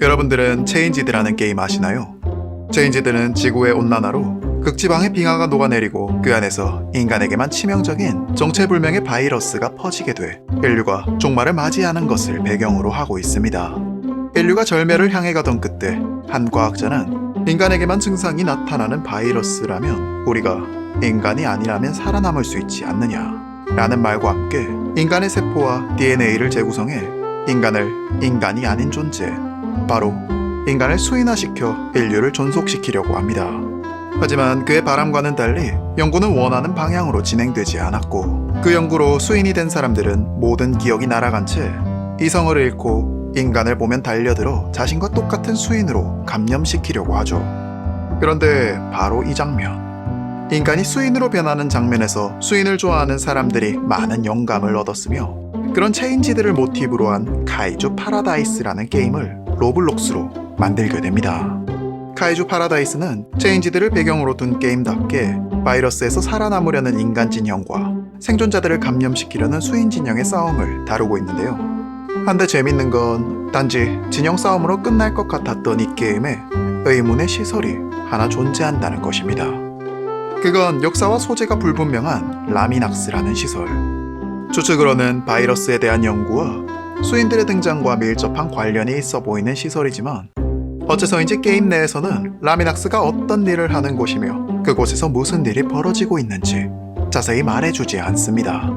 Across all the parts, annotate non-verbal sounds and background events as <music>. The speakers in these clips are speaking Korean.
여러분들은 체인지드라는 게임 아시나요? 체인지드는 지구의 온난화로 극지방의 빙하가 녹아내리고 그 안에서 인간에게만 치명적인 정체불명의 바이러스가 퍼지게 돼 인류가 종말을 맞이하는 것을 배경으로 하고 있습니다. 인류가 절멸을 향해 가던 그때 한 과학자는 인간에게만 증상이 나타나는 바이러스라면 우리가 인간이 아니라면 살아남을 수 있지 않느냐 라는 말과 함께 인간의 세포와 DNA를 재구성해 인간을 인간이 아닌 존재 바로 인간을 수인화시켜 인류를 존속시키려고 합니다. 하지만 그의 바람과는 달리 연구는 원하는 방향으로 진행되지 않았고 그 연구로 수인이 된 사람들은 모든 기억이 날아간 채 이성을 잃고 인간을 보면 달려들어 자신과 똑같은 수인으로 감염시키려고 하죠. 그런데 바로 이 장면 인간이 수인으로 변하는 장면에서 수인을 좋아하는 사람들이 많은 영감을 얻었으며 그런 체인지들을 모티브로 한 카이주 파라다이스라는 게임을 로블록스로 만들게 됩니다. 카이주 파라다이스는 체인지들을 배경으로 둔 게임답게 바이러스에서 살아남으려는 인간 진영과 생존자들을 감염시키려는 수인 진영의 싸움을 다루고 있는데요. 한데 재밌는 건 단지 진영 싸움으로 끝날 것 같았던 이 게임에 의문의 시설이 하나 존재한다는 것입니다. 그건 역사와 소재가 불분명한 라미낙스라는 시설. 추측으로는 바이러스에 대한 연구와 수인들의 등장과 밀접한 관련이 있어 보이는 시설이지만 어째서인지 게임 내에서는 라미낙스가 어떤 일을 하는 곳이며 그곳에서 무슨 일이 벌어지고 있는지 자세히 말해주지 않습니다.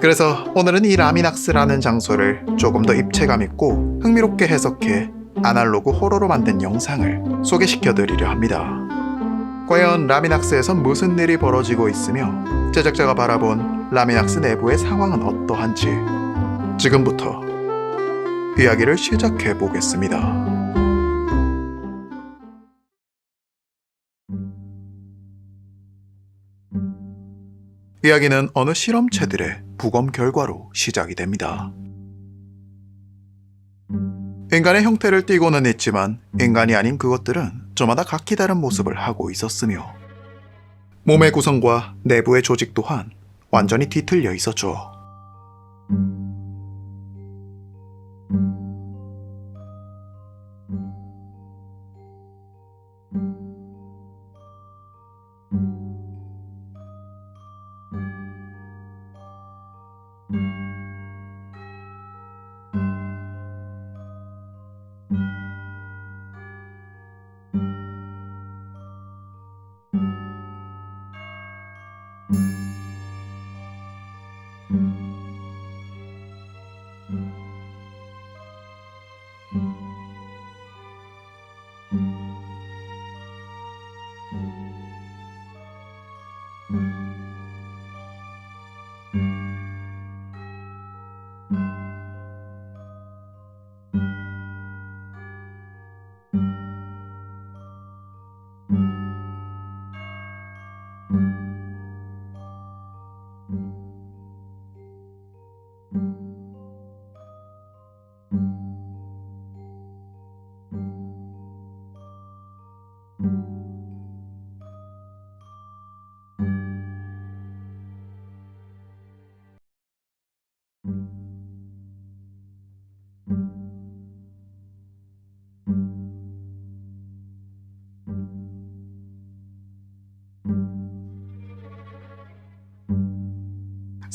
그래서 오늘은 이 라미낙스라는 장소를 조금 더 입체감 있고 흥미롭게 해석해 아날로그 호러로 만든 영상을 소개시켜 드리려 합니다. 과연 라미낙스에선 무슨 일이 벌어지고 있으며 제작자가 바라본 라미낙스 내부의 상황은 어떠한지 지금부터 이야기를 시작해 보겠습니다. 이야기는 어느 실험체들의 부검 결과로 시작이 됩니다. 인간의 형태를 띠고는 있지만 인간이 아닌 그것들은 저마다 각기 다른 모습을 하고 있었으며 몸의 구성과 내부의 조직 또한 완전히 뒤틀려 있었죠.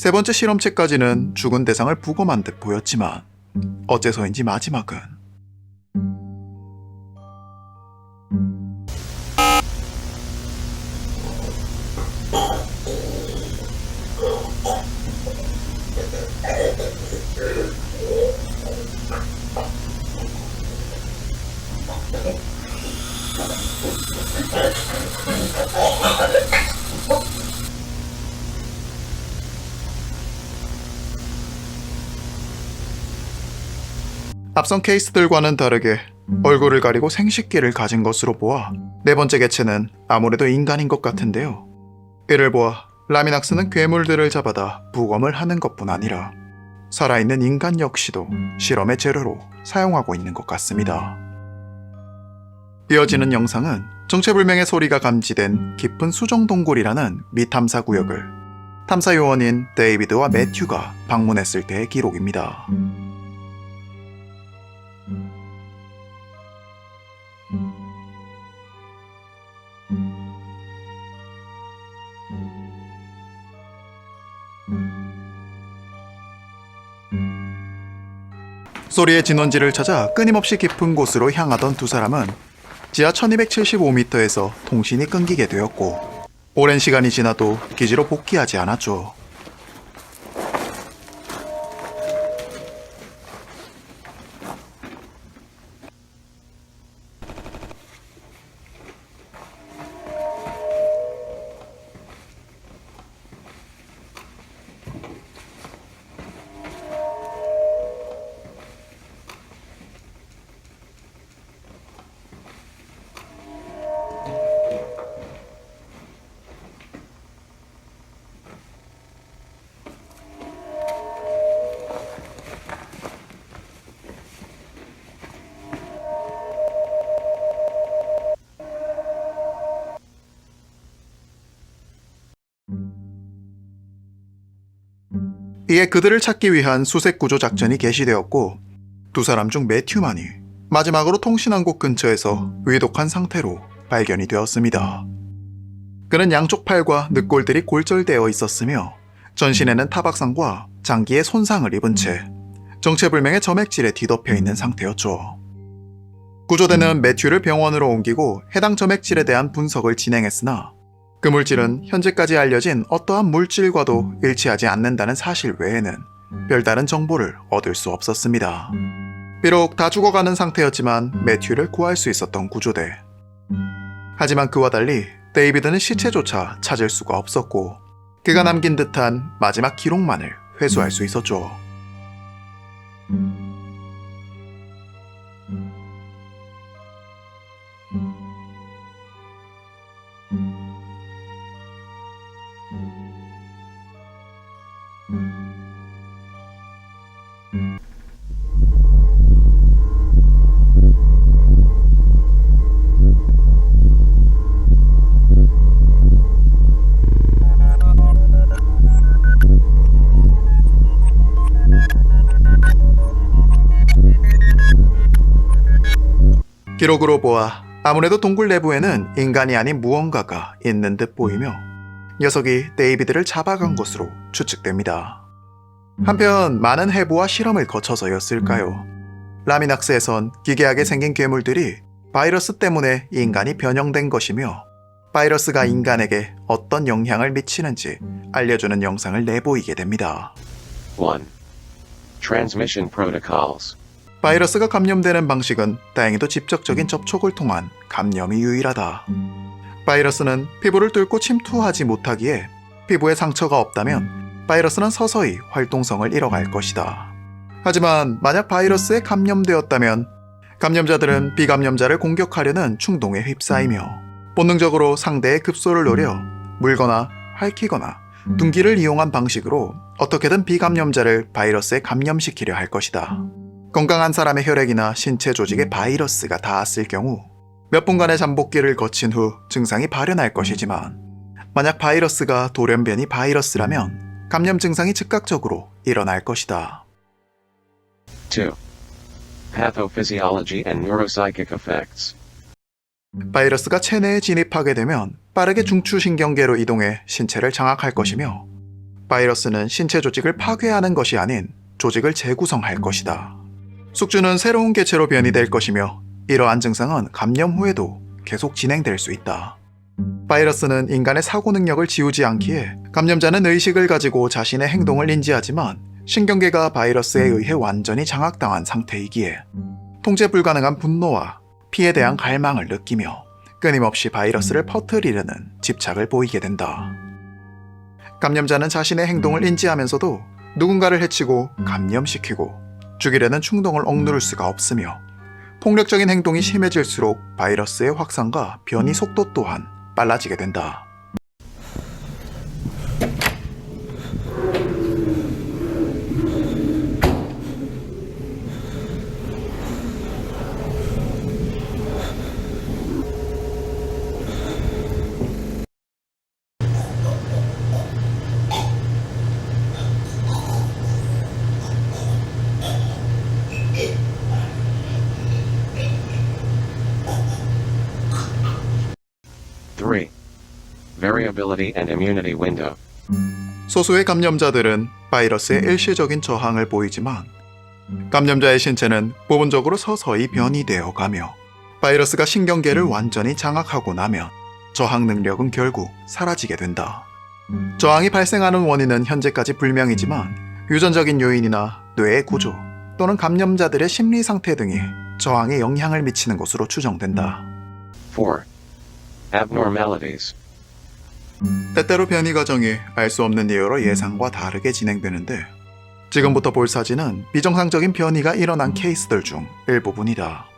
세 번째 실험체까지는 죽은 대상을 부검한 듯 보였지만 어째서인지 마지막은 앞선 케이스들과는 다르게 얼굴을 가리고 생식기를 가진 것으로 보아 네 번째 개체는 아무래도 인간인 것 같은데요. 이를 보아 라미낙스는 괴물들을 잡아다 부검을 하는 것뿐 아니라 살아있는 인간 역시도 실험의 재료로 사용하고 있는 것 같습니다. 이어지는 영상은 정체불명의 소리가 감지된 깊은 수정동굴이라는 미탐사 구역을 탐사 요원인 데이비드와 매튜가 방문했을 때의 기록입니다. 소리의 진원지를 찾아 끊임없이 깊은 곳으로 향하던 두 사람은 지하 1275m에서 통신이 끊기게 되었고 오랜 시간이 지나도 기지로 복귀하지 않았죠. 이에 그들을 찾기 위한 수색 구조 작전이 개시되었고 두 사람 중 매튜만이 마지막으로 통신한 곳 근처에서 위독한 상태로 발견이 되었습니다. 그는 양쪽 팔과 늑골들이 골절되어 있었으며 전신에는 타박상과 장기에 손상을 입은 채 정체불명의 점액질에 뒤덮여 있는 상태였죠. 구조대는 매튜를 병원으로 옮기고 해당 점액질에 대한 분석을 진행했으나 그 물질은 현재까지 알려진 어떠한 물질과도 일치하지 않는다는 사실 외에는 별다른 정보를 얻을 수 없었습니다. 비록 다 죽어가는 상태였지만 매튜를 구할 수 있었던 구조대. 하지만 그와 달리 데이비드는 시체조차 찾을 수가 없었고 그가 남긴 듯한 마지막 기록만을 회수할 수 있었죠. 기록으로 보아 아무래도 동굴 내부에는 인간이 아닌 무언가가 있는 듯 보이며 녀석이 데이비드를 잡아간 것으로 추측됩니다. 한편 많은 해부와 실험을 거쳐서였을까요? 라미낙스에선 기괴하게 생긴 괴물들이 바이러스 때문에 인간이 변형된 것이며 바이러스가 인간에게 어떤 영향을 미치는지 알려주는 영상을 내보이게 됩니다. 1. Transmission Protocols 바이러스가 감염되는 방식은 다행히도 직접적인 접촉을 통한 감염이 유일하다. 바이러스는 피부를 뚫고 침투하지 못하기에 피부에 상처가 없다면 바이러스는 서서히 활동성을 잃어갈 것이다. 하지만 만약 바이러스에 감염되었다면 감염자들은 비감염자를 공격하려는 충동에 휩싸이며 본능적으로 상대의 급소를 노려 물거나 핥히거나 둔기를 이용한 방식으로 어떻게든 비감염자를 바이러스에 감염시키려 할 것이다. 건강한 사람의 혈액이나 신체 조직에 바이러스가 닿았을 경우 몇 분간의 잠복기를 거친 후 증상이 발현할 것이지만 만약 바이러스가 돌연변이 바이러스라면 감염 증상이 즉각적으로 일어날 것이다. 2. Pathophysiology and Neuropsychic Effects 바이러스가 체내에 진입하게 되면 빠르게 중추신경계로 이동해 신체를 장악할 것이며 바이러스는 신체 조직을 파괴하는 것이 아닌 조직을 재구성할 것이다. 숙주는 새로운 개체로 변이될 것이며 이러한 증상은 감염 후에도 계속 진행될 수 있다. 바이러스는 인간의 사고 능력을 지우지 않기에 감염자는 의식을 가지고 자신의 행동을 인지하지만 신경계가 바이러스에 의해 완전히 장악당한 상태이기에 통제 불가능한 분노와 피에 대한 갈망을 느끼며 끊임없이 바이러스를 퍼뜨리려는 집착을 보이게 된다. 감염자는 자신의 행동을 인지하면서도 누군가를 해치고 감염시키고 죽이려는 충동을 억누를 수가 없으며 폭력적인 행동이 심해질수록 바이러스의 확산과 변이 속도 또한 빨라지게 된다. Variability and Immunity Window 소수의 감염자들은 바이러스에 일시적인 저항을 보이지만 감염자의 신체는 부분적으로 서서히 변이되어 가며 바이러스가 신경계를 완전히 장악하고 나면 저항 능력은 결국 사라지게 된다. 저항이 발생하는 원인은 현재까지 불명이지만 유전적인 요인이나 뇌의 구조 또는 감염자들의 심리 상태 등이 저항에 영향을 미치는 것으로 추정된다. 4. Abnormalities. 때때로 변이 과정이 알 수 없는 이유로 예상과 다르게 진행되는데 지금부터 볼 사진은 비정상적인 변이가 일어난 케이스들 중 일부분이다.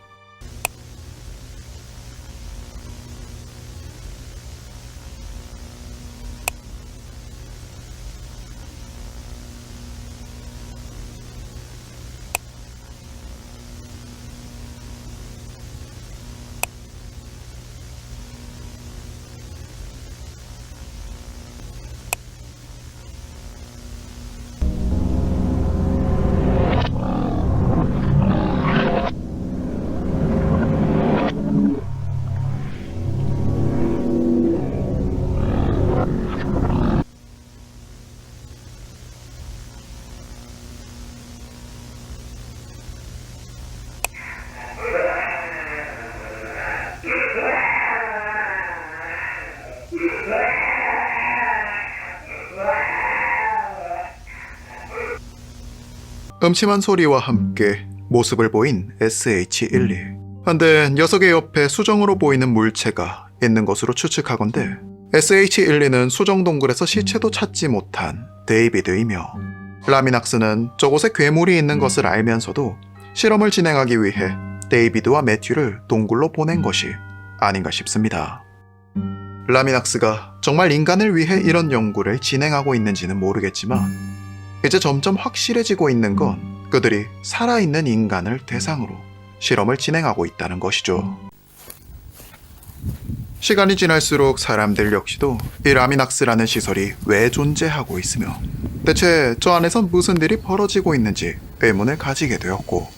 음침한 소리와 함께 모습을 보인 SH-12. 한데 녀석의 옆에 수정으로 보이는 물체가 있는 것으로 추측하건대 SH-12는 수정 동굴에서 시체도 찾지 못한 데이비드이며 라미낙스는 저곳에 괴물이 있는 것을 알면서도 실험을 진행하기 위해 데이비드와 매튜를 동굴로 보낸 것이 아닌가 싶습니다. 라미낙스가 정말 인간을 위해 이런 연구를 진행하고 있는지는 모르겠지만 이제 점점 확실해지고 있는 건 그들이 살아있는 인간을 대상으로 실험을 진행하고 있다는 것이죠. 시간이 지날수록 사람들 역시도 이 라미낙스라는 시설이 왜 존재하고 있으며 대체 저 안에선 무슨 일이 벌어지고 있는지 의문을 가지게 되었고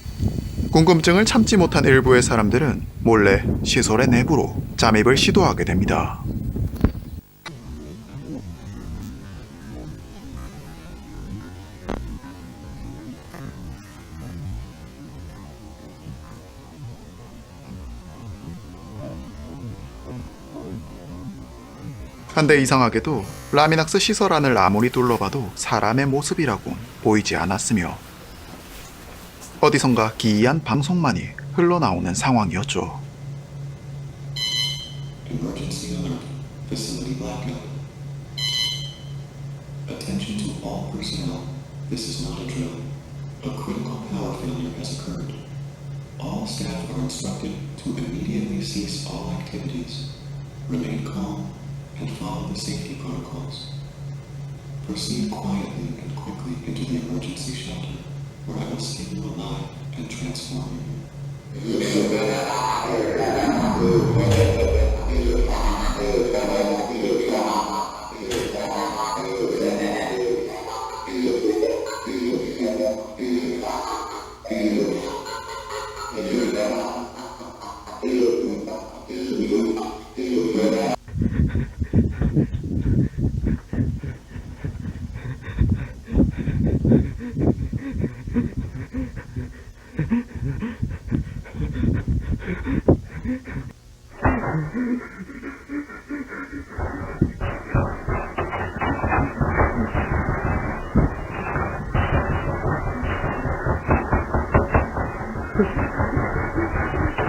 궁금증을 참지 못한 일부의 사람들은 몰래 시설의 내부로 잠입을 시도하게 됩니다. 한데 이상하게도 라미낙스 시설 안을 아무리 둘러봐도 사람의 모습이라곤 보이지 않았으며 어디선가 기이한 방송만이 흘러나오는 상황이었죠. And follow the safety protocols. Proceed quietly and quickly into the emergency shelter, where I will skin you alive and transform you. <laughs> ハハハハ!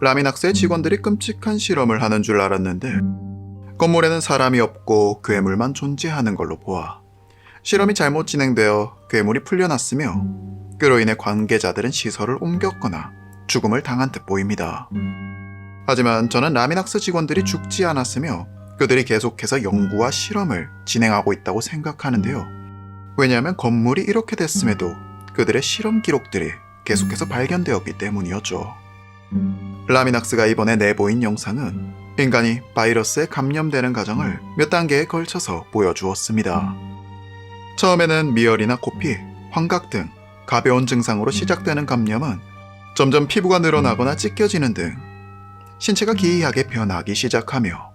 라미낙스의 직원들이 끔찍한 실험을 하는 줄 알았는데 건물에는 사람이 없고 괴물만 존재하는 걸로 보아 실험이 잘못 진행되어 괴물이 풀려났으며 그로 인해 관계자들은 시설을 옮겼거나 죽음을 당한 듯 보입니다. 하지만 저는 라미낙스 직원들이 죽지 않았으며 그들이 계속해서 연구와 실험을 진행하고 있다고 생각하는데요. 왜냐하면 건물이 이렇게 됐음에도 그들의 실험 기록들이 계속해서 발견되었기 때문이었죠. 라미낙스가 이번에 내보인 영상은 인간이 바이러스에 감염되는 과정을 몇 단계에 걸쳐서 보여주었습니다. 처음에는 미열이나 코피, 환각 등 가벼운 증상으로 시작되는 감염은 점점 피부가 늘어나거나 찢겨지는 등 신체가 기이하게 변하기 시작하며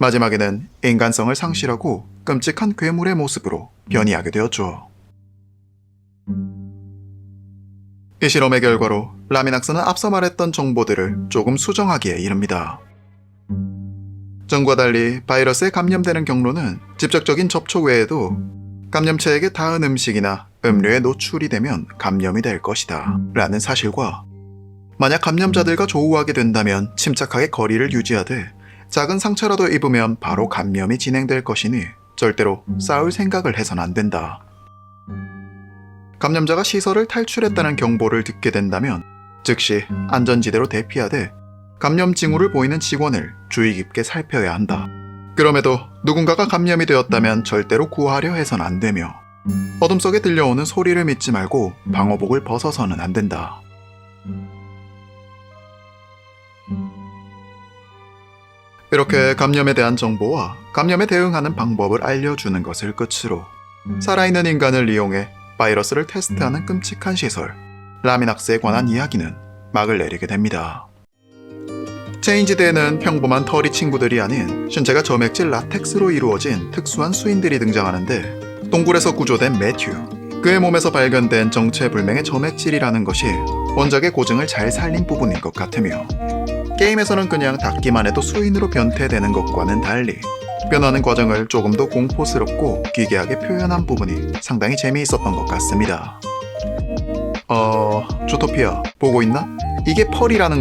마지막에는 인간성을 상실하고 끔찍한 괴물의 모습으로 변이하게 되었죠. 이 실험의 결과로 라미낙스는 앞서 말했던 정보들을 조금 수정하기에 이릅니다. 전과 달리 바이러스에 감염되는 경로는 직접적인 접촉 외에도 감염체에게 닿은 음식이나 음료에 노출이 되면 감염이 될 것이다. 라는 사실과 만약 감염자들과 조우하게 된다면 침착하게 거리를 유지하되 작은 상처라도 입으면 바로 감염이 진행될 것이니 절대로 싸울 생각을 해선 안 된다. 감염자가 시설을 탈출했다는 경보를 듣게 된다면 즉시 안전지대로 대피하되 감염 징후를 보이는 직원을 주의 깊게 살펴야 한다. 그럼에도 누군가가 감염이 되었다면 절대로 구하려 해선 안 되며 어둠 속에 들려오는 소리를 믿지 말고 방호복을 벗어서는 안 된다. 이렇게 감염에 대한 정보와 감염에 대응하는 방법을 알려주는 것을 끝으로 살아있는 인간을 이용해 바이러스를 테스트하는 끔찍한 시설 라미낙스에 관한 이야기는 막을 내리게 됩니다. 체인지대에는 평범한 털이 친구들이 아닌 신체가 점액질 라텍스로 이루어진 특수한 수인들이 등장하는데 동굴에서 구조된 매튜 그의 몸에서 발견된 정체불명의 점액질이라는 것이 원작의 고증을 잘 살린 부분인 것 같으며 게임에서는 그냥 닿기만 해도 수인으로 변태되는 것과는 달리 변하는 과정을 조금 더 공포스럽고 기괴하게 표현한 부분이 상당히 재미있었던 것 같습니다. 어... 조토피아 보고 있나? 이게 펄이라는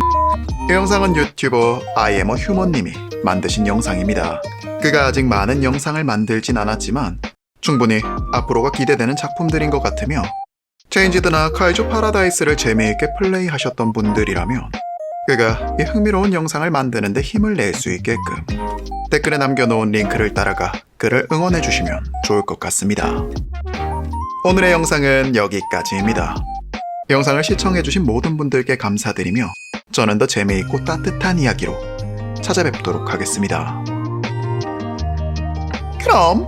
이 영상은 유튜버 아이에머 휴먼님이 만드신 영상입니다. 그가 아직 많은 영상을 만들진 않았지만 충분히 앞으로가 기대되는 작품들인 것 같으며 체인지드나 카이조 파라다이스를 재미있게 플레이하셨던 분들이라면 그가 이 흥미로운 영상을 만드는데 힘을 낼 수 있게끔 댓글에 남겨놓은 링크를 따라가 그를 응원해주시면 좋을 것 같습니다. 오늘의 영상은 여기까지입니다. 영상을 시청해주신 모든 분들께 감사드리며 저는 더 재미있고 따뜻한 이야기로 찾아뵙도록 하겠습니다. 그럼